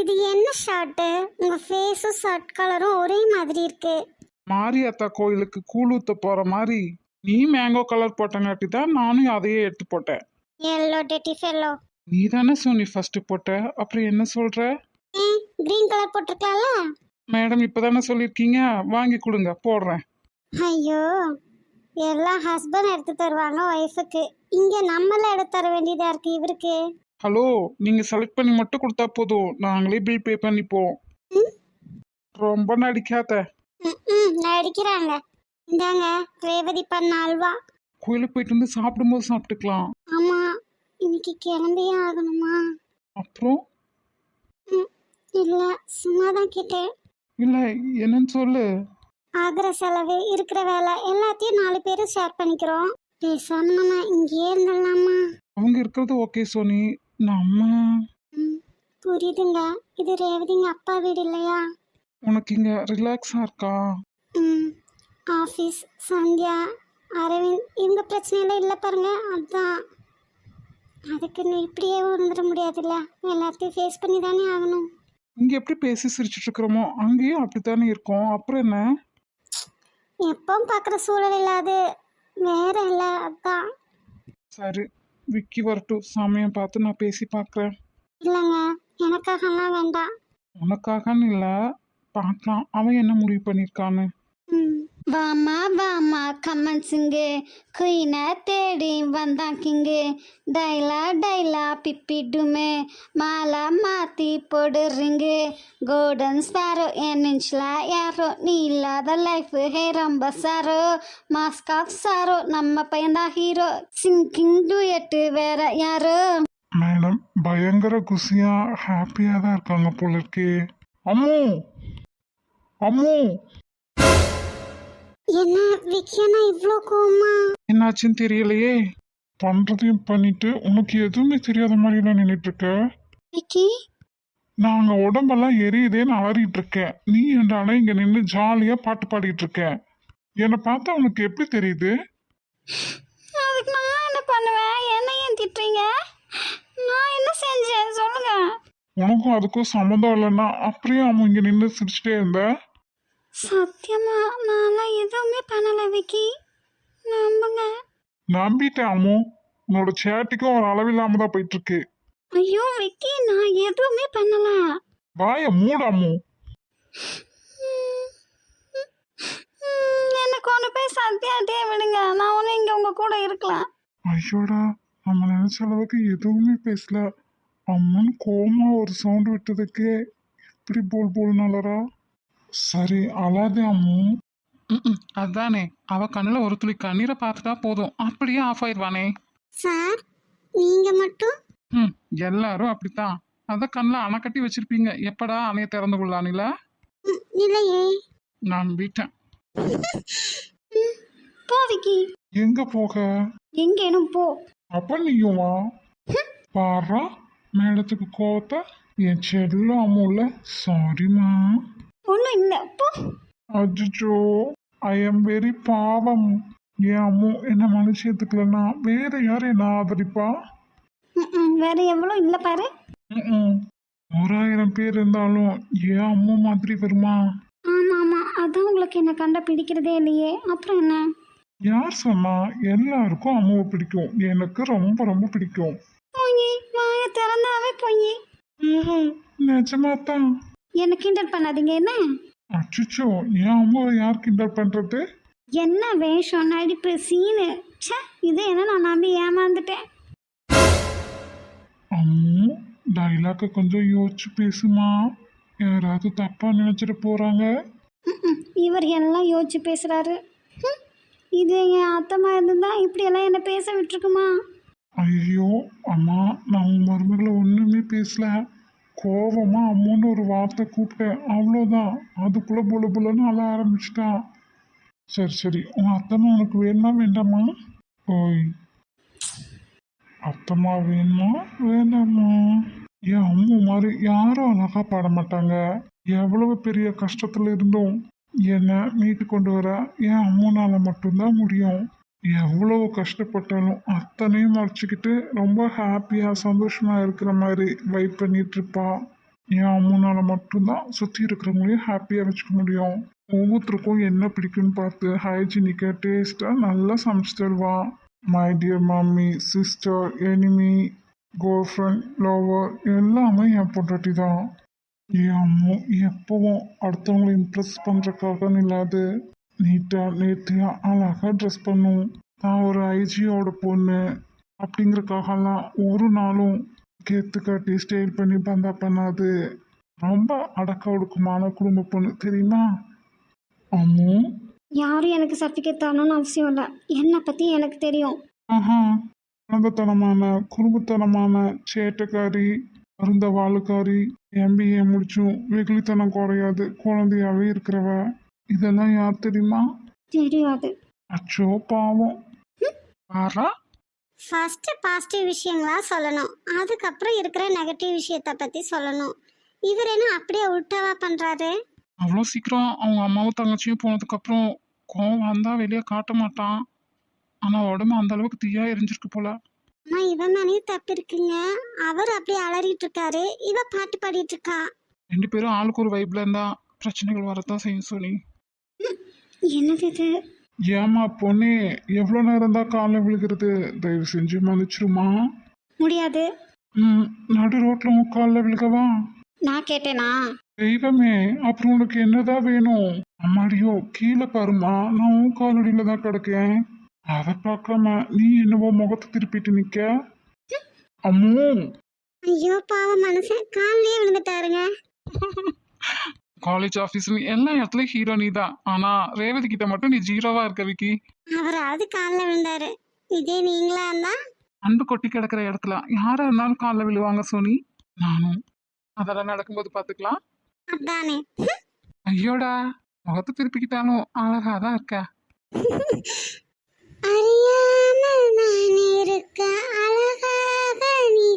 இது என்ன ஷர்ட்டு உங்கள் ஃபேஸும் ஷர்ட் கலரும் ஒரே மாதிரி இருக்கு. மாரியாத்தா கோயிலுக்கு கூழ் ஊத்த போற மாதிரி நீ மேங்கோ கலர் போட்டங்காட்டி தான் நானும் அதையே எடுத்து போட்டேன். எல்லோ டெட்டி ஃபெல்லோ நீ தானே சோனி ஃபர்ஸ்ட் போட்ட. அப்புறம் என்ன சொல்ற? Green colour போட்டிருக்கலாம்ல? மேடம் இப்பதானே சொல்லியிருக்கீங்க. வாங்கி கொடுங்க போடுறேன். ஐயோ எல்லாம் ஹஸ்பண்ட் எடுத்து தருவாங்க ஒய்ஃபுக்கு இங்கே நம்மள எடுத்து தர வேண்டியதாக இருக்கு இவருக்கு? ஹலோ நீங்க செலக்ட் பண்ணி மட்டும் கொடுத்தா போதும். நாங்களே பில் பே பண்ணிப்போம். ரொம்ப நடிக்காத. நடிக்கிறாங்க இந்தாங்க ரேவதி பண்ண அல்வா. கோயிலுக்கு போயிட்டு வந்து சாப்பிடும்போது சாப்பிட்டுக்கலாம். ஆமாம் இன்னைக்கு கிளம்பியே ஆகணுமா? அப்புறம்? இல்லை சும்மா தான் கேட்டேன். இல்ல என்னன்னு சொல்லு. ஆகிற செலவு இருக்கிற வேலை எல்லாத்தையும் நாலு பேரும் ஷேர் பண்ணிக்கிறோம். பேசாம நம்ம இங்கேயே இருந்துடலாமா? அவங்க இருக்கிறது ஓகே சோனி. நம்ம ம் புரியுதுங்க. இது ரேவதிங்க அப்பா வீடு இல்லையா? உனக்கு இங்க ரிலாக்ஸா இருக்கா? ம் ஆஃபீஸ் சந்தியா அரவிந்த் இவங்க பிரச்சனையெல்லாம் இல்லை பாருங்க அதான். அதுக்கு நீ இப்படியே வந்துட முடியாதுல்ல? எல்லாத்தையும் ஃபேஸ் பண்ணி தானே ஆகணும். இங்க எப்படி பேசி சிரிச்சிட்டு இருக்கிறோமோ அங்கேயும் அப்படித்தானே இருக்கோம். அப்புறம் என்ன? எப்பவும் பார்க்குற சூழல் இல்லாது வேற இல்லை அதான். சரி. விக்கி வரட்டும். சமயம் பார்த்து நான் பேசி பார்க்குறேன். இல்லைங்க எனக்காகலாம் வேண்டாம். உனக்காகன்னு இல்லை பார்க்கலாம். அவன் என்ன முடிவு பண்ணியிருக்கான்னு. ம். வாமா வாமா கம்மன் சிங்கு. குயினை தேடி வந்தான் கிங்கு. டைலா டைலா பிப்பிடுமே மாலா மாத்தி போடுறீங்க கோல்டன் ஸ்பாரோ என் நெஞ்சில் யாரோ. நீ இல்லாத லைஃப் ஹே ரொம்ப சாரோ. மாஸ்க் ஆஃப் சாரோ நம்ம பையன்தான் ஹீரோ சிங்கிங் டூயட்டு வேற யாரோ? மேடம் பயங்கர குசியா ஹாப்பியாக தான் இருக்காங்க போல இருக்கே அம்மு! அம்மு! என்ன விக்கியனா இவ்வளோ கோவமா? என்னாச்சுன்னு தெரியலையே. பண்றதையும் பண்ணிட்டு உனக்கு எதுவுமே தெரியாத மாதிரிலாம் நின்றுட்டு இருக்க விக்கி? நாங்க உடம்பெல்லாம் எரியுதேன்னு அலறிட்டு இருக்கேன் நீ என்றாலே இங்க நின்று ஜாலியா பாட்டு பாடிட்டு இருக்க என்னை பார்த்தா உனக்கு எப்படி தெரியுது? அதுக்கு நான் என்ன பண்ணுவேன்? என்ன ஏன் திட்டுறீங்க? நான் என்ன செஞ்சேன்? சொல்லுங்க. உனக்கும் அதுக்கும் சம்மந்தம் இல்லைன்னா அப்படியே அவன் இங்க நின்று சிரிச்சிட்டே இருந்த. சத்தியமா? நான்லாம் எதுவுமே பண்ணல விக்கி. நம்புங்க. நம்பிட்டேன் அம்மு. உன்னோட சேட்டிக்கும் ஒரு அளவில்லாம தான் போயிட்டு இருக்கு ஐயோ விக்கி நான் எதுவுமே பண்ணல. வாய மூடு அம்மு. என்னை கொண்டு போய் சத்தியாட்டே விடுங்க. நான் ஒன்றும் இங்கே உங்கள் கூட இருக்கலாம். ஐயோடா நம்ம நினைச்ச அளவுக்கு எதுவுமே பேசல. அம்மன் கோமா ஒரு சவுண்ட் விட்டதுக்கே. இப்படி போல் போல் நலரா சரி அழாதே அம்மு. அதானே அவ கண்ணில் ஒரு துளி கண்ணீரை பார்த்துட்டா போதும். அப்படியே ஆஃப் ஆயிடுவானே. சார் நீங்கள் மட்டும்? ம் எல்லாரும் அப்படித்தான். அதான் கண்ணில் அணை கட்டி வச்சிருப்பீங்க. எப்படா அணைய திறந்து கொள்ளானில ம், இல்லையே. நம்பிட்டேன் போ விக்கி. எங்க போக? எங்கேனும் போ. அப்ப நீயும்? வா பாரா மேடத்துக்கு கோவத்தை? என் செல்லும் அம்முல சாரிம்மா ஒன்றும் இல்லை. போ. அச்சோ ஐ எம் வெரி பாவம். என் அம்மு என்ன மனுஷத்துக்குலன்னா வேற யார் என்ன ஆதரிப்பா? வேற எவ்வளோ இல்லை பாரு. ஓராயிரம் பேர் இருந்தாலும் என் அம்மு மாதிரி வருமா? ஆமாம் ஆமாம் அதான் உங்களுக்கு என்ன கண்ட பிடிக்கிறதே இல்லையே. அப்புறம் என்ன? யார் சொன்னா எல்லாருக்கும் அம்முவை பிடிக்கும். எனக்கு ரொம்ப ரொம்ப பிடிக்கும். பொங்கி வாயை திறந்தாவே பொங்கி ம்ஹும். நிஜமாத்தான் என்ன கிண்டல் பண்ணாதீங்க என்ன? அச்சுச்சோ என் அம்மாவை யார் கிண்டல் பண்றது? என்ன வேஷம் நடிப்பு சீனு? ச்சே இது என்ன நான் நம்பி ஏமாந்துட்டேன்? அம்மு டைலாக்க கொஞ்சம் யோசிச்சு பேசுமா? யாராவது தப்பா நினைச்சிட போறாங்க? ம்ம். இவர் எல்லாம் யோசிச்சு பேசுறாரு. ஹம். இது என் அத்தம்மா இருந்தா இப்படியெல்லாம் என்ன பேச விட்டுருக்குமா? ஐயோ அம்மா நான் உன் மருமகளை ஒண்ணுமே பேசல. கோவமா அம்முன்னு ஒரு வார்த்தை கூப்பிட்டேன். அவ்வளோதான் அதுக்குள்ளே புல புலன்னு அழ ஆரம்பிச்சிட்டான் சரி சரி. உன் அத்தம்மா உனக்கு வேணுமா வேண்டாமா? ஓய். அத்தம்மா வேணுமா வேண்டாமா? என் அம்மு மாதிரி யாரும் அழகா பாட மாட்டாங்க. எவ்வளவு பெரிய கஷ்டத்துல இருந்தும். என்னை மீட்டு கொண்டு வர என் அம்முனால மட்டும்தான் முடியும். எவ்வளவு கஷ்டப்பட்டாலும் அத்தனையும் மறைச்சிக்கிட்டு ரொம்ப ஹாப்பியாக சந்தோஷமாக இருக்கிற மாதிரி வைப் பண்ணிட்டு இருப்பா. என் அம்முனால மட்டும்தான் சுற்றி இருக்கிறவங்களையும் ஹாப்பியாக வச்சுக்க முடியும். ஒவ்வொருத்தருக்கும் என்ன பிடிக்குன்னு பார்த்து ஹைஜீனிக்காக டேஸ்ட்டாக நல்லா சமைச்சு தருவான் my dear mummy sister enemy girlfriend lover எல்லாமே என் பொண்டாட்டி தான். என் அம்மு எப்பவும் அடுத்தவங்களை இம்ப்ரெஸ் பண்ணுறக்காக இல்லாது நீட்டாக நேர்த்தியாக அழகாக ட்ரெஸ் பண்ணும். நான் ஒரு ஐஜியோட பொண்ணு. அப்படிங்கறக்காகலாம் ஒரு நாளும் கேத்து காட்டி ஸ்டைல் பண்ணி பந்தா பண்ணாது. ரொம்ப அடக்க ஒடுக்கமான குடும்ப பொண்ணு தெரியுமா? அம்மு? யாரும் எனக்கு சர்டிஃபிகேட் தரணும்னு அவசியம் இல்லை. என்னை பற்றி எனக்கு தெரியும். ஆஹா. குழந்தைத்தனமான குறும்புத்தனமான சேட்டைக்காரி அருந்த வாழுக்காரி எம்பிஏ முடிச்சும் வெகுளித்தனம் குறையாது குழந்தையாவே இருக்கிறவ. இதெல்லாம் யார் தெரியுமா? தெரியாது. அச்சோ பாவம். ஆறா ஃபஸ்ட்டு பாசிட்டிவ் விஷயங்களா சொல்லணும். அதுக்கப்புறம் இருக்கிற நெகட்டிவ் விஷயத்தை பற்றி சொல்லணும். இவர் என்ன அப்படியே உல்டாவா பண்ணுறாரு அவ்வளோ சீக்கிரம் அவங்க அம்மாவும் தங்கச்சியும் போனதுக்கப்புறம் கோவம் வந்தால் வெளியே காட்ட மாட்டான். ஆனால் உடம்பு அந்த அளவுக்கு தீயா எரிஞ்சிருக்கு போல. ஆனால் இவன் மேலேயும் தப்பு இருக்குங்க. அவர் அப்படியே அலறிட்டு இருக்காரு. இவ பாட்டு பாடிட்டு இருக்கா? ரெண்டு பேரும் ஆளுக்கு ஒரு வைப்பில் இருந்தால் பிரச்சனைகள் வரத்தான் செய்யும் சொல்லி என்னது இது? ஏமா பொண்ணே எவ்வளோ நேரம் தான் காலைல விழுகிறது? தயவு செஞ்சு மன்னிச்சிருமா? முடியாது. ம் நடு ரோட்டில் உன் காலில் விழுகவா? நான் கேட்டேனா? தெய்வமே அப்புறம் உனக்கு என்னதான் வேணும்? அம்மாடியோ கீழே பாருமா நான் உன் காலடியில தான் கிடக்கேன். அதை பார்க்காம நீ என்னவோ முகத்தை திருப்பிட்டு நிக்க? அம்மு! ஐயோ பாவம் மனுஷன் காலிலேயே விழுந்துட்டாருங்க காலேஜ் ஆஃபீஸ்னு எல்லா இடத்துலையும் ஹீரோ நீ தான். ஆனால் ரேவதி கிட்ட மட்டும் நீ ஜீரோவாக இருக்க விக்கி. அவராவது காலில் விழுந்தாரு. இதே நீங்களா இருந்தா? அன்பு கொட்டி கிடக்கிற இடத்துல. யாராக இருந்தாலும் காலில் விழுவாங்க சோனி. நானும். அதெல்லாம் நடக்கும்போது பார்த்துக்கலாம் அதானே. ஐயோடா. முகத்தை திருப்பிக்கிட்டாலும் அழகாக தான் இருக்க. அறியாமல் நான்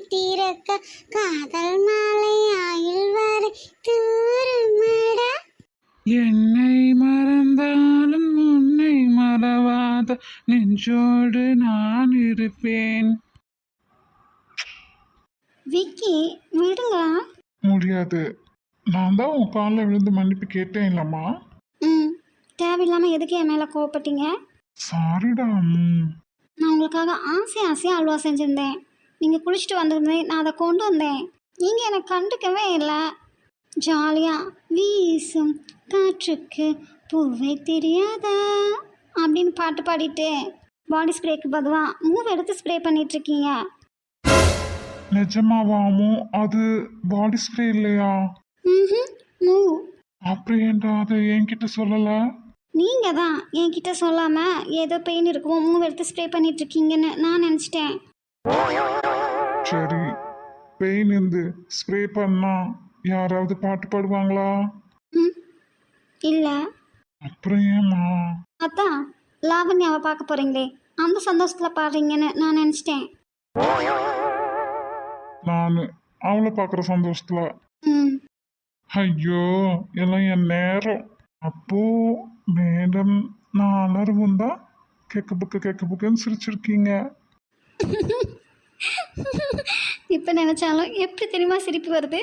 திறக்க காதல் மாலை ஆயுள் வரை தூருமடா என்னை மறந்தாலும் உன்னை மறவாத நெஞ்சோடு நான் இருப்பேன். விக்கி விடுங்க. முடியாது. நான் தான் உன் காலில் விழுந்து மன்னிப்பு கேட்டேன் இல்லம்மா. ம் தேவையில்லாமல் எதுக்கு என் மேலே கோவப்பட்டீங்க? சாரிடா அம்மு. நான் உங்களுக்காக ஆசை ஆசையாக அல்வா செஞ்சுருந்தேன். நீங்கள் குளிச்சுட்டு வந்திருந்தேன் நான் அதை கொண்டு வந்தேன். நீங்கள் எனக்கு கண்டுக்கவே இல்லை. ஜாலியாக வீசும் காற்றுக்கு பூவை தெரியாதா? அப்படின்னு பாட்டு பாடிட்டு பாடி ஸ்ப்ரேக்கு பதிலாக மூவ் எடுத்து ஸ்ப்ரே பண்ணிகிட்ருக்கீங்க நிஜமாவா அம்மு? அது பாடி ஸ்ப்ரே இல்லையா? ம் மூவ் அப்புறம் ஏன்டா அதை என்கிட்ட சொல்லலை? நீங்கள் தான் என்கிட்ட சொல்லாமல் ஏதோ பெயின் இருக்கும் மூவ் எடுத்து ஸ்ப்ரே பண்ணிகிட்ருக்கீங்கன்னு நான் நினச்சிட்டேன். சரி பெயின் இருந்து ஸ்ப்ரே பண்ணா யாராவது பாட்டு பாடுவாங்களா? இல்லை. அப்புறம் ஏம்மா? அதான் லாவண்யாவை பார்க்க போகிறீங்களே அந்த சந்தோஷத்தில் பாடுறீங்கன்னு நான் நினச்சிட்டேன். நான் அவளை பார்க்குற சந்தோஷத்துல. ஐயோ எல்லாம் என் நேரம். அப்போ மேடம் நான் அலர்வும் தான் புக்க கேட்க புக்கன்னு சிரிச்சிருக்கீங்க. இப்போ நினச்சாலும் எப்படி தெரியுமா சிரிப்பு வருது?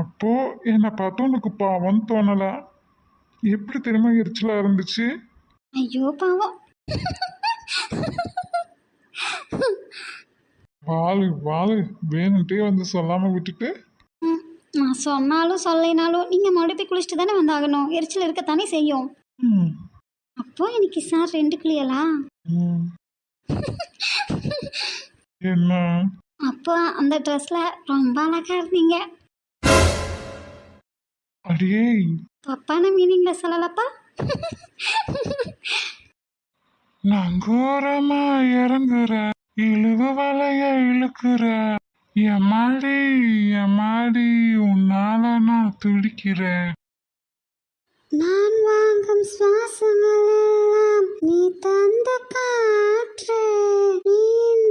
அப்போ என்னை பார்த்து உனக்கு பாவம் தோணல. எப்படி தெரியுமா எரிச்சலா இருந்துச்சு? ஐயோ பாவம். வாழு வாழு வேணுன்ட்டே வந்து சொல்லாம விட்டுட்டு. நான் சொன்னாலும் சொல்லினாலும் நீங்கள் மறுபடியும் குளிச்சுட்டு தானே வந்தாகணும். எரிச்சல் இருக்கத்தானே செய்யும். அப்போ இன்னைக்கு சார் ரெண்டு குளியலா. என்ன? அப்போ அந்த ட்ரெஸ்ஸில் ரொம்ப அழகாக இருந்தீங்க. அடியே. தப்பான மீனிங்கில் சொல்லலப்பா. நங்கூரமா இறங்குற இழுவ வலைய இழுக்கிற. எம்மாடி எம்மாடி உன்னால நான் துடிக்கிறேன். நான் வாங்கும் சுவாசங்களெல்லாம் நீ தந்த காற்று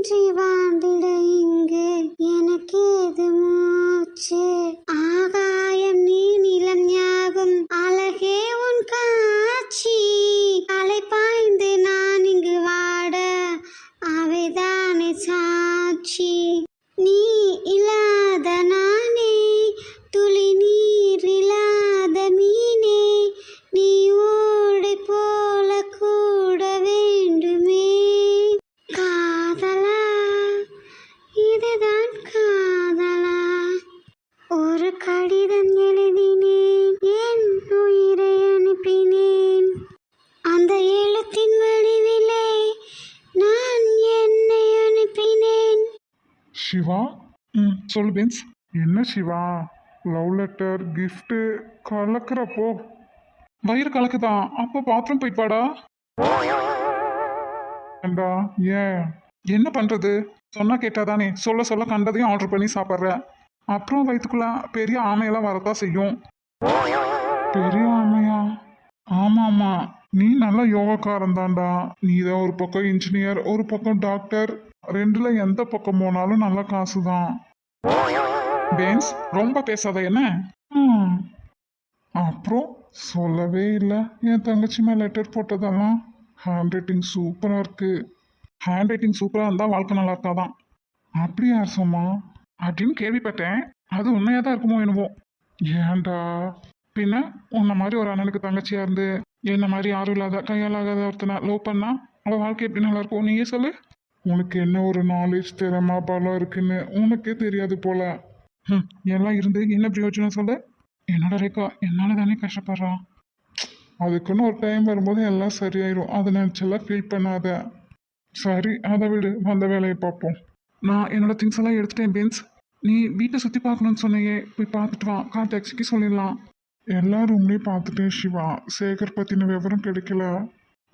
இன்றி வாழ்ந்திட இங்கு எனக்கு ஏது மூச்சு? ஆகாயம் நீ நிலம் ஞாபகம் அழகே உன் காட்சி. அலை பாய்ந்து நான் இங்கு வாட அவைதானே சாட்சி. நீ இல்லாத சிவா லவ் லெட்டர் கிஃப்ட்டு கலக்கிறப்போ. வயிறு கலக்குதா? அப்போ பாத்ரூம் போயிட்டு ஏண்டா ஏன்? என்ன பண்ணுறது சொன்னால் கேட்டாதானே. சொல்ல சொல்ல கண்டதையும் ஆர்டர் பண்ணி சாப்பிட்ற. அப்புறம் வயிற்றுக்குள்ள பெரிய ஆமையெல்லாம் வரதான் செய்யும். பெரிய ஆமையா? ஆமாம்மா. நீ நல்ல யோகக்காரன் தான்டா. நீ தான் ஒரு பக்கம் இன்ஜினியர் ஒரு பக்கம் டாக்டர் ரெண்டுல எந்த பக்கம் போனாலும் நல்ல காசு தான் பென்ஸ் ரொம்ப பேசாத என்ன? ம். அப்புறம் சொல்லவே இல்லை. என் தங்கச்சி மேலே லெட்டர் போட்டதெல்லாம் ஹேண்ட் ரைட்டிங் சூப்பராக இருக்கு. ஹேண்ட் ரைட்டிங் சூப்பராக இருந்தால் வாழ்க்கை நல்லா இருக்காதான். அப்படி யார் சொன்னா? அப்படின்னு கேள்விப்பட்டேன். அது உண்மையாக தான் இருக்குமோ என்னவோ. ஏன்டா? பின்ன உன்ன மாதிரி ஒரு அண்ணனுக்கு தங்கச்சியாக இருந்து என்ன மாதிரி யாரும் இல்லாத கையாலாகாத ஒருத்தனை லவ் பண்ணா அவள் வாழ்க்கை எப்படி நல்லா இருக்கும்? நீயே சொல்லு. உனக்கு என்ன ஒரு நாலேஜ் திறமா பலம் இருக்குன்னு உனக்கே தெரியாது போல. ம் எல்லாம் இருந்து என்ன பிரயோஜனம் சொல்லு? என்னோட ரேக்கா என்னால் தானே கஷ்டப்படுறா? அதுக்குன்னு ஒரு டைம் வரும்போது எல்லாம் சரியாயிரும். அதை நினச்செல்லாம் ஃபீல் பண்ணாத. சரி அதை விடு. வந்த வேலையை பார்ப்போம். நான் என்னோட திங்ஸ் எல்லாம் எடுத்துட்டேன் பென்ஸ் நீ வீட்டை சுற்றி பார்க்கணும்னு சொன்னையே. போய் பார்த்துட்டு வா. கார் டாக்ஸிக்கு சொல்லிடலாம். எல்லா ரூம்லேயும் பார்த்துட்டேன் சிவா. சேகர் பற்றின விவரம் கிடைக்கல.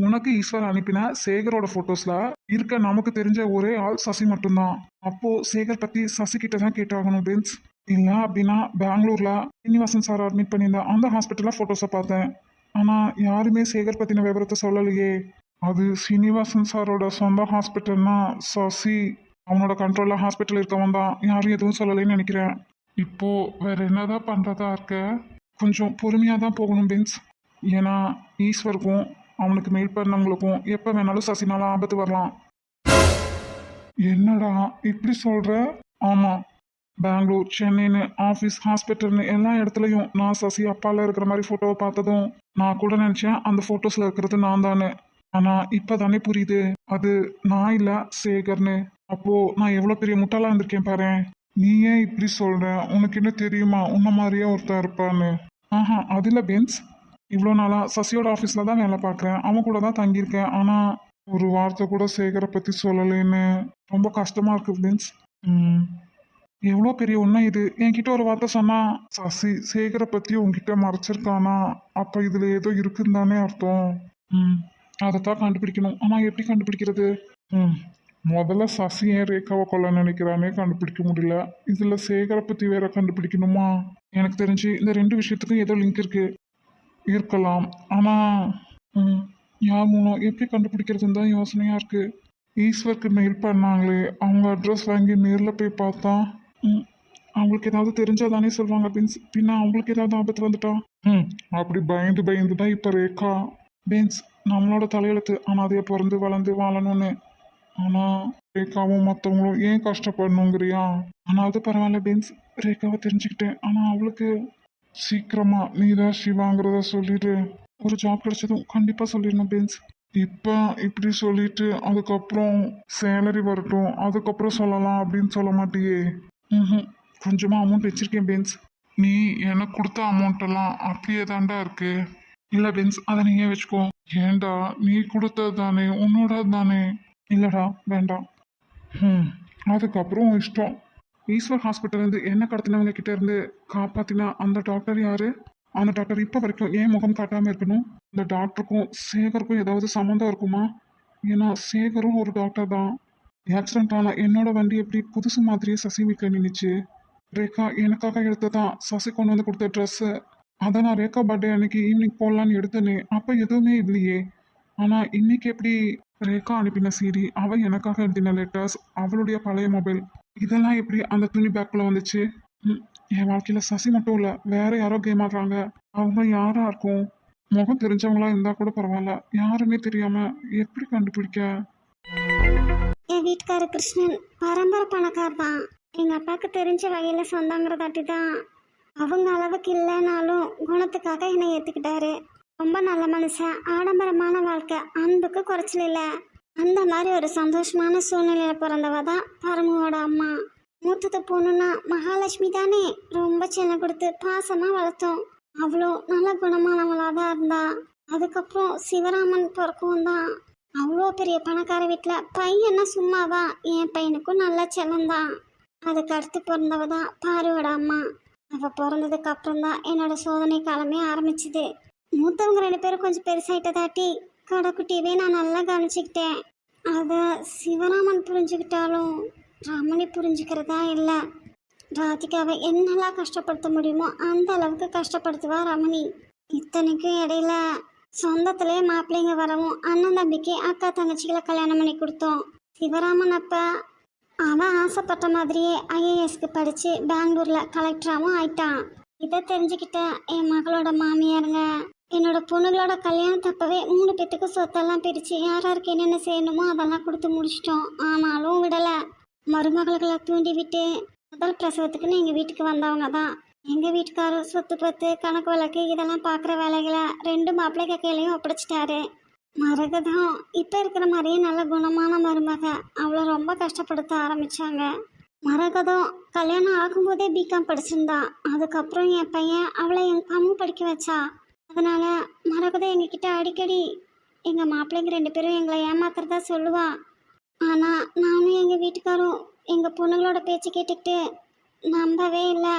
உனக்கு ஈஸ்வர் அனுப்பின சேகரோட ஃபோட்டோஸில் இருக்க நமக்கு தெரிஞ்ச ஒரே ஆள் சசி மட்டும்தான். அப்போது சேகர் பற்றி சசி கிட்ட தான் கேட்டாகணும் பென்ஸ். இல்லை அப்படின்னா பெங்களூரில் சீனிவாசன் சார் அட்மிட் பண்ணியிருந்த அந்த ஹாஸ்பிட்டலில் ஃபோட்டோஸை பார்த்தேன். ஆனால் யாருமே சேகர் பற்றின விவரத்தை சொல்லலையே. அது சீனிவாசன் சாரோட சொந்த ஹாஸ்பிட்டல்னா சசி அவனோட கண்ட்ரோலில் ஹாஸ்பிட்டல் இருக்கவன் தான். யாரும் எதுவும் சொல்லலைன்னு நினைக்கிறேன். இப்போது வேறு என்னதான் பண்ணுறதா இருக்க? கொஞ்சம் பொறுமையாக தான் போகணும் பென்ஸ். ஏன்னா ஈஸ்வருக்கும் அவனுக்கு மெயில் பண்ணவங்களுக்கும் எப்போ வேணாலும் சசினால ஆபத்து வரலாம். என்னடா இப்படி சொல்ற? ஆமாம் பெங்களூர் சென்னைன்னு ஆஃபீஸ் ஹாஸ்பிட்டல்னு எல்லா இடத்துலையும் நான் சசி அப்பால இருக்கிற மாதிரி ஃபோட்டோவை பார்த்ததும் நான் கூட நினச்சேன் அந்த ஃபோட்டோஸில் இருக்கிறது நான் தானே ஆனால் இப்போ தானே புரியுது. அது நான் இல்லை சேகர்னு. அப்போது நான் எவ்வளோ பெரிய முட்டாளாக இருந்திருக்கேன் பாரு. நீ ஏன் இப்படி சொல்ற? உனக்கு என்ன தெரியுமா? உன்ன மாதிரியே ஒருத்தன் இருப்பான்னு. ஆஹா அதில் பென்ஸ். இவ்வளோ நாளாக சசியோட ஆஃபீஸில் தான் வேலை பார்க்குறேன். அவன் கூட தான் தங்கியிருக்கேன். ஆனால் ஒரு வார்த்தை கூட சேகரை பற்றி சொல்லலைன்னு ரொம்ப கஷ்டமாக இருக்குது மீன்ஸ் ம், எவ்வளோ பெரிய ஒன்றும் இது? என்கிட்ட ஒரு வார்த்தை சொன்னால் சசி சேகரை பற்றி உங்ககிட்ட மறைச்சிருக்கானா? அப்போ இதில் ஏதோ இருக்குன்னு தானே அர்த்தம். ம். அதைத்தான் கண்டுபிடிக்கணும். ஆனால் எப்படி கண்டுபிடிக்கிறது? ம், முதல்ல சசி ஏன் ரேகாவை கொள்ள நினைக்கிறானே கண்டுபிடிக்க முடியல. இதில் சேகரை பற்றி வேற கண்டுபிடிக்கணுமா? எனக்கு தெரிஞ்சு இந்த ரெண்டு விஷயத்துக்கும் ஏதோ லிங்க் இருக்குது இருக்கலாம். ஆனால் யார் மூலம் எப்படி கண்டுபிடிக்கிறதுன்னு தான் யோசனையாக இருக்குது ஈஸ்வருக்கு மெயில் பண்ணாங்களே. அவங்க அட்ரஸ் வாங்கி நேரில் போய் பார்த்தா அவங்களுக்கு ஏதாவது தெரிஞ்சால் தானே சொல்லுவாங்க. பின்ஸ் பின்னா அவங்களுக்கு ஏதாவது ஆபத்து வந்துட்டா? ம் அப்படி பயந்து பயந்து தான் இப்போ ரேகா. பென்ஸ் நம்மளோட தலையெழுத்து. அனாதையை பிறந்து வளர்ந்து வாழணும்னு. ஆனால் ரேகாவும் மற்றவங்களும் ஏன் கஷ்டப்படணுங்கிறியா? ஆனால் அது பரவாயில்ல பென்ஸ். ரேகாவை தெரிஞ்சுக்கிட்டேன். ஆனால் அவளுக்கு சீக்கிரமா நீதான் சிவாங்கிறத சொல்லிட்டு ஒரு ஜாப் கிடைச்சதும் கண்டிப்பாக சொல்லிடணும் பென்ஸ் இப்போ இப்படி சொல்லிட்டு அதுக்கப்புறம் சேலரி வரட்டும் அதுக்கப்புறம் சொல்லலாம் அப்படின்னு சொல்ல மாட்டியே. ம் கொஞ்சமாக அமௌண்ட் வச்சிருக்கேன் பென்ஸ் நீ எனக்கு கொடுத்த அமௌண்ட் எல்லாம் அப்படியே தாண்டா இருக்கு. இல்லை பென்ஸ் அதை நீயே வச்சுக்கோ. ஏண்டா நீ கொடுத்தது தானே உன்னோட தானே. இல்லைடா வேண்டாம். ம் அதுக்கப்புறம் இஷ்டம். ஈஸ்வர் ஹாஸ்பிட்டல் இருந்து என்ன கடத்தினவங்க கிட்ட இருந்து காப்பாத்தினா அந்த டாக்டர் யாரு? அந்த டாக்டர் இப்போ வரைக்கும் ஏன் முகம் காட்டாம இருக்கணும்? இந்த டாக்டருக்கும் சேகருக்கும் ஏதாவது சம்மந்தம் இருக்குமா? ஏன்னா சேகரும் ஒரு டாக்டர் தான். ஆக்சிடென்ட் ஆன என்னோட வண்டி எப்படி புதுசு மாதிரியே சசி வீட்டில் நின்றுச்சு ரேகா எனக்காக எடுத்ததான் சசி கொண்டு வந்து கொடுத்த ட்ரெஸ்ஸு அதை நான் ரேகா பர்த்டே அன்னைக்கு ஈவினிங் போடலான்னு எடுத்தேனே. அப்போ எதுவுமே இல்லையே. ஆனால் இன்னைக்கு எப்படி ரேகா அனுப்பின சீடி அவள் எனக்காக எழுதின லெட்டர்ஸ் அவளுடைய பழைய மொபைல் இதெல்லாம் எப்படி அந்த துணி பேக்கில் வந்துச்சு? என் வாழ்க்கையில் சசி மட்டும் இல்லை வேற யாரோ கேம் ஆடுறாங்க. அவங்க யாரா இருக்கும்? முகம் தெரிஞ்சவங்களா இருந்தா கூட பரவாயில்ல. யாருமே தெரியாம எப்படி கண்டுபிடிக்க? என் வீட்டுக்கார கிருஷ்ணன் பரம்பரை பணக்கார் தான். எங்கள் அப்பாவுக்கு தெரிஞ்ச வகையில சொந்தங்கிறதாட்டி தான். அவங்க அளவுக்கு இல்லைனாலும் குணத்துக்காக என்னை ஏத்துக்கிட்டாரு. ரொம்ப நல்ல மனுஷன். ஆடம்பரமான வாழ்க்கை. அன்புக்கு குறைச்சல இல்லை. அந்த மாதிரி ஒரு சந்தோஷமான சூழ்நிலையில் பிறந்தவ தான் பரமுவோட அம்மா. மூத்தது பொண்ணுன்னா மகாலட்சுமி தானே. ரொம்ப சின்ன கொடுத்து பாசமாக வளர்த்தோம். அவ்வளோ நல்ல குணமானவளாக தான் இருந்தா. அதுக்கப்புறம் சிவராமன் பிறக்கவும் தான். அவ்வளோ பெரிய பணக்கார வீட்டில் பையனா சும்மாவா? என் பையனுக்கும் நல்ல செல்லந்தான் அதுக்கு அடுத்து பிறந்தவ தான் பாருவோட அம்மா. அவள் பிறந்ததுக்கு அப்புறம் தான் என்னோட சோதனை காலமே ஆரம்பிச்சுது. மூத்தவங்க ரெண்டு பேரும் கொஞ்சம் பெருசாயிட்டதாட்டி கடைக்குட்டியவே நான் நல்லா கவனிச்சுக்கிட்டேன். அதை சிவராமன் புரிஞ்சுக்கிட்டாலும் ரமணி புரிஞ்சுக்கிறதா இல்லை? ராதிகாவை என்னெல்லாம் கஷ்டப்படுத்த முடியுமோ அந்த அளவுக்கு கஷ்டப்படுத்துவா ரமணி. இத்தனைக்கும் இடையில சொந்தத்திலே மாப்பிள்ளைங்க வரவும் அண்ணன் தம்பிக்கு அக்கா தங்கச்சிகளை கல்யாணம் பண்ணி கொடுத்தோம். சிவராமன் அப்போ அவன் ஆசைப்பட்ட மாதிரியே ஐஏஎஸ்க்கு படித்து பெங்களூரில் கலெக்டராகவும் ஆயிட்டான். இதை தெரிஞ்சுக்கிட்ட என் மகளோட மாமியாருங்க என்னோட பொண்ணுங்களோட கல்யாணத்தப்பவே மூணு பேத்துக்கு சொத்தெல்லாம் பிரித்து யார் யாருக்கு என்னென்ன செய்யணுமோ அதெல்லாம் கொடுத்து முடிச்சிட்டோம். ஆனாலும் விடலை. மருமகளை தூண்டி விட்டு முதல் பிரசவத்துக்குன்னு எங்கள் வீட்டுக்கு வந்தவங்க தான். எங்கள் வீட்டுக்காரர் சொத்து பத்து கணக்கு வழக்கு இதெல்லாம் பார்க்குற வேலைகளை ரெண்டு மாப்பிள்ளை கையிலையும் ஒப்படைச்சிட்டாரு. மரகதம் இப்போ இருக்கிற மாதிரியே நல்ல குணமான மருமக. அவளை ரொம்ப கஷ்டப்படுத்த ஆரம்பித்தாங்க மரகதம் கல்யாணம் ஆகும்போதே பிகாம் படிச்சிருந்தா. அதுக்கப்புறம் என் பையன் அவளை என் கம்மு படிக்க வச்சா. அதனால் மரகதம் எங்ககிட்ட அடிக்கடி எங்கள் மாப்பிள்ளைங்க ரெண்டு பேரும் எங்களை ஏமாத்துறதா சொல்லுவா. ஆனால் நானும் எங்கள் வீட்டுக்காரும் எங்கள் பொண்ணுங்களோட பேச்சு கேட்டுக்கிட்டு நம்பவே இல்லை.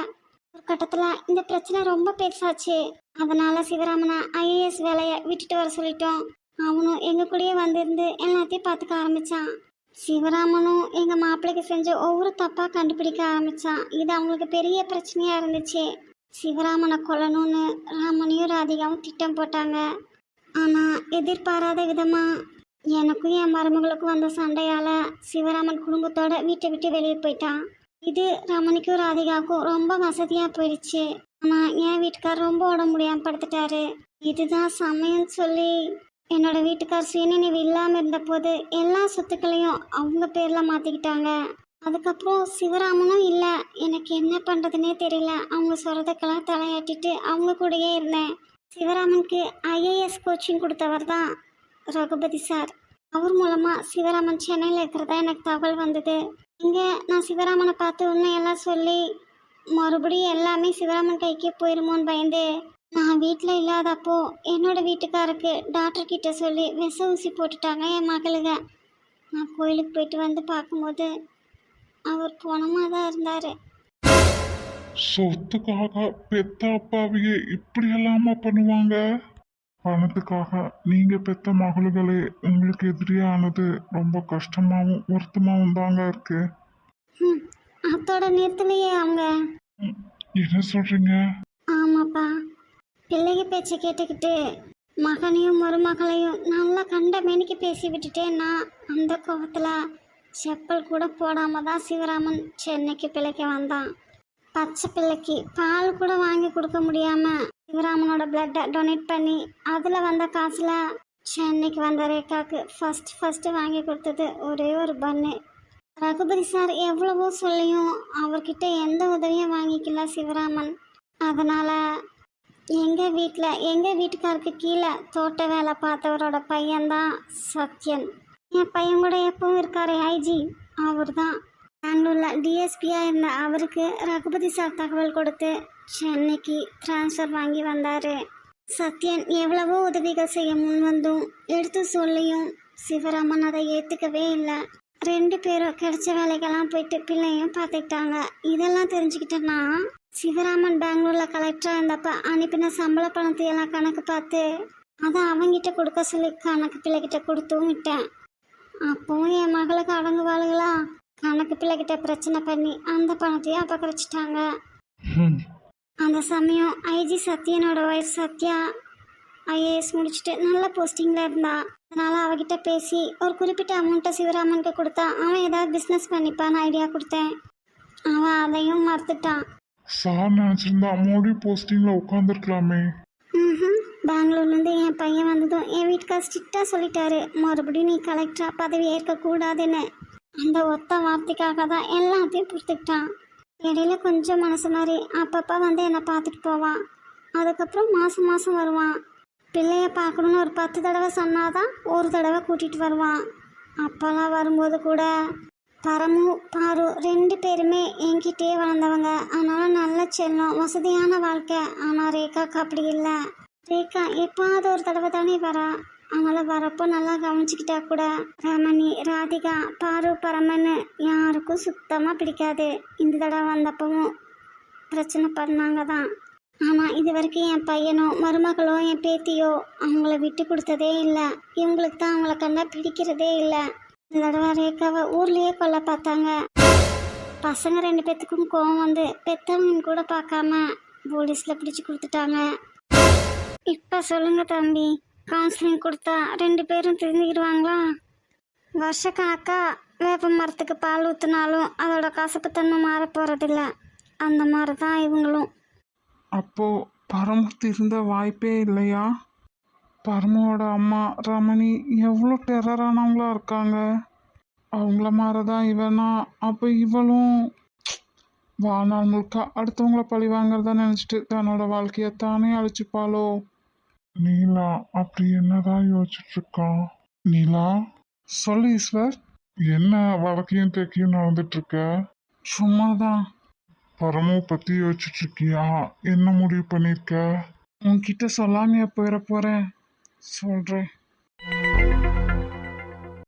ஒரு கட்டத்தில் இந்த பிரச்சனை ரொம்ப பெருசாச்சு. அதனால் சிவராமனை ஐஏஎஸ் வேலையை விட்டுட்டு வர சொல்லிட்டோம். அவனும் எங்கள் கூடயே வந்திருந்து எல்லாத்தையும் பார்த்துக்க ஆரம்பித்தான் சிவராமனும் எங்கள் மாப்பிள்ளைக்கு செஞ்ச ஒவ்வொரு தப்பாக கண்டுபிடிக்க ஆரம்பித்தான் இது அவங்களுக்கு பெரிய பிரச்சனையாக இருந்துச்சு. சிவராமனை கொல்லணும்னு ராமனையும் ராதிகாவும் திட்டம் போட்டாங்க. ஆனால் எதிர்பாராத விதமாக எனக்கும் என் மருமகளுக்கும் வந்த சண்டையால் சிவராமன் குடும்பத்தோட வீட்டை விட்டு வெளியே போயிட்டான். இது ரமணிக்கும் ராதிகாவுக்கும் ரொம்ப வசதியாக போயிடுச்சு. ஆனால் என் வீட்டுக்கார் ரொம்ப உடம்பு முடியாமல் படுத்துட்டாரு. இதுதான் சமயம் சொல்லி என்னோட வீட்டுக்கார் சுயநினைவு இல்லாமல் இருந்தபோது எல்லா சொத்துக்களையும் அவங்க பேரில் மாற்றிக்கிட்டாங்க அதுக்கப்புறம் சிவராமனும் இல்லை. எனக்கு என்ன பண்ணுறதுனே தெரியல. அவங்க சொல்கிறதுக்கெல்லாம் தலையாட்டிட்டு அவங்க கூடயே இருந்தேன். சிவராமனுக்கு ஐஏஎஸ் கோச்சிங் கொடுத்தவர் தான் ரகுபதி சார். அவர் மூலமாக சிவராமன் சென்னையில் இருக்கிறதா எனக்கு தகவல் வந்தது. இங்கே நான் சிவராமனை பார்த்து உண்மையெல்லாம் சொல்லி மறுபடியும் எல்லாமே சிவராமன் கைக்கே போயிருமோன்னு பயந்து நான் வீட்டில் இல்லாதப்போ என்னோட வீட்டுக்காருக்கு டாக்டர்கிட்ட சொல்லி விஷ ஊசி போட்டுட்டாங்க என் மகளுக. நான் கோயிலுக்கு போயிட்டு வந்து பார்க்கும்போது அவர் போனமாக தான் இருந்தார். சொத்துக்காக பெத்த அப்பாவையே இப்படி எல்லாமா பண்ணுவாங்க? பணத்துக்காக நீங்க பெத்த மகளுகளே உங்களுக்கு எதிரியானது ரொம்ப கஷ்டமாவும் வருத்தமாவும் தாங்க இருக்கு. அத்தோட நேரத்துலையே அவங்க. என்ன சொல்றீங்க? ஆமாப்பா. பிள்ளைங்க பேச்சை கேட்டுக்கிட்டு மகனையும் மருமகளையும் நல்லா கண்ட மேனிக்கு பேசி விட்டுட்டேன்னா அந்த கோவத்தில் செப்பல் கூட போடாம தான் சிவராமன் சென்னைக்கு பிள்ளைக்க வந்தான். பச்சை பிள்ளைக்கு பால் கூட வாங்கி கொடுக்க முடியாம சிவராமனோட பிளட்டை டொனேட் பண்ணி அதில் வந்த காசில் சென்னைக்கு வந்த ரேகாவுக்கு ஃபர்ஸ்ட் ஃபஸ்ட்டு வாங்கி கொடுத்தது ஒரே ஒரு பண்ணு. ரகுபதி சார் எவ்வளவோ சொல்லியும் அவர்கிட்ட எந்த உதவியும் வாங்கிக்கல சிவராமன். அதனால் எங்கள் வீட்டில் எங்கள் வீட்டுக்காருக்கு கீழே தோட்ட வேலை பார்த்தவரோட பையன்தான் சத்யன். என் பையன் கூட எப்பவும் இருக்காரு ஐஜி. அவர் தான் பெங்களூரில் டிஎஸ்பியாக இருந்த அவருக்கு ரகுபதி சார் தகவல் கொடுத்து சென்னைக்கு ட்ரான்ஸ்ஃபர் வாங்கி வந்தார். சத்யன் எவ்வளவோ உதவிகள் செய்ய முன் வந்தும் எடுத்து சொல்லியும் சிவராமன் அதை ஏற்றுக்கவே இல்லை. ரெண்டு பேரும் கிடைச்ச வேலைக்கெல்லாம் போயிட்டு பிள்ளையும் பார்த்துக்கிட்டாங்க. இதெல்லாம் தெரிஞ்சுக்கிட்டேன்னா சிவராமன் பெங்களூரில் கலெக்டராக இருந்தப்ப அனுப்பின சம்பள பணத்தை எல்லாம் கணக்கு பார்த்து அதை அவங்கிட்ட கொடுக்க சொல்லி கணக்கு பிள்ளைகிட்ட கொடுத்தும் விட்டேன். அப்பவும் என் மகளுக்கு அடங்குவாளுகளா? கணக்கு பிள்ளைகிட்ட பிரச்சனை பண்ணி அந்த பணத்தையும் அபகரிச்சிட்டாங்க ம், அந்த சமயம் ஐஜி சத்யனோட ஒய்ஃப் சத்யா ஐஏஎஸ் முடிச்சுட்டு நல்ல போஸ்டிங்கில் இருந்தா. அதனால் அவகிட்ட பேசி ஒரு குறிப்பிட்ட அமௌண்ட்டை சிவராமனுக்கு கொடுத்தா அவன் ஏதாவது பிஸ்னஸ் பண்ணிப்பான்னு ஐடியா கொடுத்தேன். அவன் அதையும் மறுத்துட்டான். சார் நினைச்சிருந்தா மோடி போஸ்டிங்ல உட்காந்துருக்கலாமே ம்ஹும். பெங்களூர்லேருந்து என் பையன் வந்ததும் என் வீட்டுக்கார் ஸ்ட்ரிக்டாக சொல்லிட்டாரு மறுபடியும் நீ கலெக்டராக பதவி ஏற்கக்கூடாதுன்னு. அந்த ஒத்த வார்த்தைக்காக தான் எல்லாத்தையும் பிடித்துக்கிட்டான் இடையில கொஞ்சம் மனசு மாதிரி அப்பப்போ வந்து என்னை பார்த்துட்டு போவான். அதுக்கப்புறம் மாதம் மாதம் வருவான். பிள்ளைய பார்க்கணுன்னு ஒரு பத்து தடவை சொன்னாதான் ஒரு தடவை கூட்டிகிட்டு வருவான். அப்போல்லாம் வரும்போது கூட பரமு பாரு ரெண்டு பேருமே என்கிட்டயே வளர்ந்தவங்க. அதனால் நல்ல செல்லம் வசதியான வாழ்க்கை. ஆனால் ரேகாக்கு அப்படி இல்லை. ரேகா எப்பாவது ஒரு தடவை தானே வரா. அவளை வரப்போ நல்லா கவனிச்சுக்கிட்டா கூட. ரமணி ராதிகா பாரு பரமன்னு யாருக்கும் சுத்தமாக பிடிக்காது. இந்த தடவை வந்தப்பவும் பிரச்சனை பண்ணாங்க தான். ஆனால் இது வரைக்கும் என் பையனோ மருமகளோ என் பேத்தியோ அவங்கள விட்டு கொடுத்ததே இல்லை. இவங்களுக்கு தான் அவங்கள கண்டா பிடிக்கிறதே இல்லை. இந்த தடவை ரேகாவை ஊர்லேயே கொல்ல பார்த்தாங்க. பசங்க ரெண்டு பேத்துக்கும் கோவம் வந்து பெத்தவங்க கூட பார்க்காம போலீஸில் பிடிச்சி கொடுத்துட்டாங்க. இப்போ சொல்லுங்க தம்பி. கவுன்சிலிங் கொடுத்தா ரெண்டு பேரும் திருந்திக்கிடுவாங்களா வருஷக்கணக்கா வேப்ப மரத்துக்கு பால் ஊற்றினாலும் அதோட கசப்புத்தன்மை மாற போகிறதில்ல அந்த மாதிரி தான் இவங்களும். அப்போ பரமத்து இருந்த வாய்ப்பே இல்லையா? பரமோட அம்மா ரமணி எவ்வளோ டெரரானவங்களா இருக்காங்க. அவங்கள மாதிரி தான் இவனா அப்போ இவளும் வாழ்நாள் முழுக்க அடுத்தவங்கள பழி வாங்குறதா நினச்சிட்டு தன்னோட வாழ்க்கையை தானே அழிச்சுப்பாளோ? நீலா அப்படி என்னதான் யோசிச்சுட்டு இருக்கான் நீலா? சொல்லு ஈஸ்வர். என்ன வழக்கையும் தேக்கியும் நடந்துட்டு இருக்க சும்மாதான். பரமு பத்தி யோசிச்சுட்டு இருக்கியா என்ன முடிவு பண்ணிருக்க உன்கிட்ட சொல்லாமையா போயிட போறேன். சொல்றேன்.